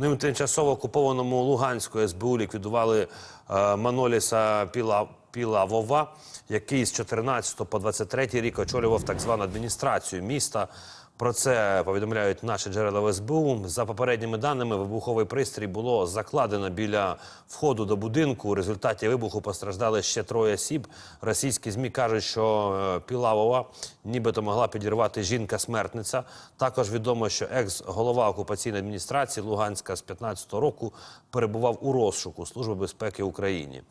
Ну і в тимчасово окупованому Луганську СБУ ліквідували е, Маноліса Піла, Пілавова, який з 14 по 23 рік очолював так звану адміністрацію міста. Про це повідомляють наші джерела в СБУ. За попередніми даними, вибуховий пристрій було закладено біля входу до будинку. У результаті вибуху постраждали ще троє осіб. Російські змі кажуть, що е, Пілавова нібито могла підірвати жінка-смертниця. Також відомо, що екс-голова окупаційної адміністрації Луганська з 15-го року перебував у розшуку Служби безпеки України.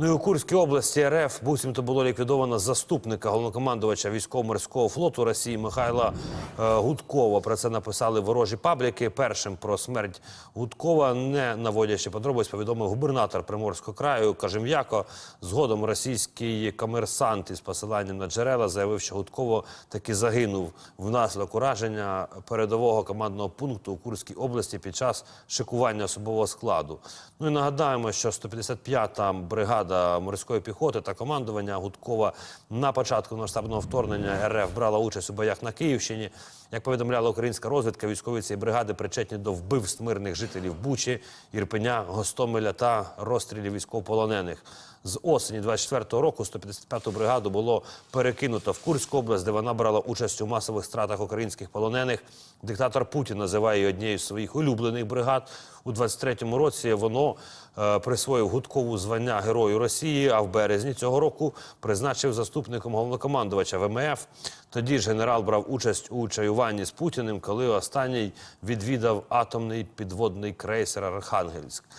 Ну і у Курській області РФ буцімто було ліквідовано заступника головнокомандувача військово-морського флоту Росії Михайла е, Гудкова. Про це написали ворожі пабліки. Першим про смерть Гудкова, не наводячи подробиць, повідомив губернатор Приморського краю Кажем'яко. Згодом російський комерсант із посиланням на джерела заявив, що Гудково таки загинув внаслідок ураження передового командного пункту у Курській області під час шикування особового складу. Ну і нагадаємо, що 155-та бригада морської піхоти та командування Гудкова на початку масштабного вторгнення РФ брала участь у боях на Київщині. Як повідомляла українська розвідка, військові цієї бригади причетні до вбивств мирних жителів Бучі, Ірпеня, Гостомеля та розстрілів військовополонених. З осені 24-го року 155-ту бригаду було перекинуто в Курську область, де вона брала участь у масових стратах українських полонених. Диктатор Путін називає її однією з своїх улюблених бригад. У 23-му році воно е, присвоїв Гудкову звання Герою Росії, а в березні цього року призначив заступником головнокомандувача ВМФ. Тоді ж генерал брав участь у чаюванні з Путіним, коли останній відвідав атомний підводний крейсер Архангельськ.